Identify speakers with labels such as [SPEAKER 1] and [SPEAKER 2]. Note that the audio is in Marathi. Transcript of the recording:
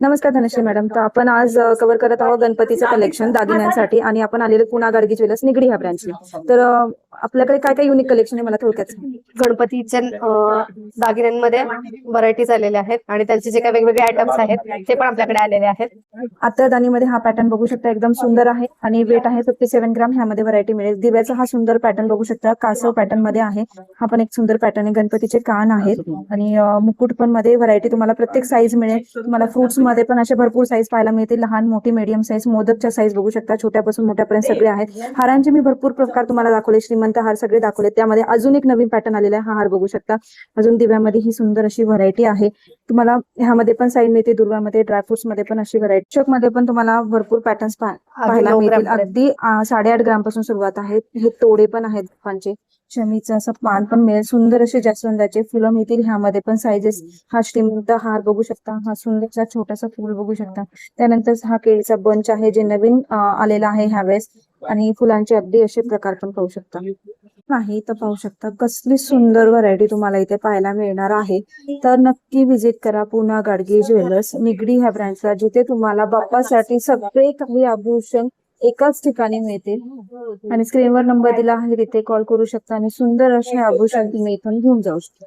[SPEAKER 1] नमस्कार धनश्री मॅडम. तर आपण आज कव्हर करत आहोत गणपतीचं कलेक्शन दागिन्यांसाठी आणि आपण आलेलो पुन्हा गाडगी ज्वेलर्स निगडी ह्या ब्रँचला तर आपल्याकडे काय काय युनिक कलेक्शन आहे मला थोडक्यात सांगा.
[SPEAKER 2] गणपतीच्या दागिन्यांमध्ये व्हरायटीज आलेल्या आहेत आणि त्यांचे जे काही वेगवेगळे आयटम्स आहेत ते पण आपल्याकडे आलेले आहेत.
[SPEAKER 1] आता दानीमध्ये हा पॅटर्न बघू शकता एकदम सुंदर आहे आणि वेट आहे फिफ्टी सेव्हन ग्राम ह्यामध्ये व्हरायटी मिळेल. दिव्याचा हा सुंदर पॅटर्न बघू शकता. कासव पॅटर्नमध्ये आहे. हा पण एक सुंदर पॅटर्न आहे. गणपतीचे कान आहेत आणि मुकुट पण मध्ये व्हरायटी तुम्हाला प्रत्येक साईज मिळेल. तुम्हाला फ्रुट्स मध्ये पण असे भरपूर साईज पाहायला मिळतील. लहान मोठी मीडियम साईज मोदकच्या साईज बघू शकता. छोट्यापासून मोठ्यापर्यंत सगळे आहेत. हारांचे मी भरपूर प्रकार तुम्हाला दाखवले. श्रीमंत हार सगळे दाखवले. त्यामध्ये अजून एक नवीन पॅटर्न आलेला आहे. हा हार बघू शकता. अजून दिव्यामध्ये ही सुंदर अशी व्हरायटी आहे. तुम्हाला ह्यामध्ये पण साईज मिळते दुर्गामध्ये ड्रायफ्रुट्समध्ये पण अशी व्हरायटी चोकमध्ये पण तुम्हाला भरपूर पॅटर्न्स पाहायला मिळतील. अगदी साडेआठ ग्रामपासून सुरुवात आहे हे तोडे पण आहेत फुलांचे शमीचं असं पान पण मिळेल. सुंदर असे जास्वंदाचे फुलं मिळतील. ह्यामध्ये पण साईजेस हा श्रीमंत हार बघू शकता. हा सुंदरसा असं फुल बघू शकता. त्यानंतर हा केळीचा बंच आहे जे नवीन आलेला आहे ह्यावेळेस. आणि फुलांचे अगदी असे प्रकार पण पाहू शकता. नाही तर पाहू शकता कसली सुंदर व्हरायटी तुम्हाला इथे पाहायला मिळणार आहे. तर नक्की विजिट करा पुन्हा गाडगे ज्वेलर्स. निगडी ह्या ब्रँडचा जिथे तुम्हाला बाप्पासाठी सगळे काही आभूषण एकाच ठिकाणी मिळतील. आणि स्क्रीनवर नंबर दिला आहे तिथे कॉल करू शकता आणि सुंदर असे आभूषण तुम्ही इथून घेऊन जाऊ शकता.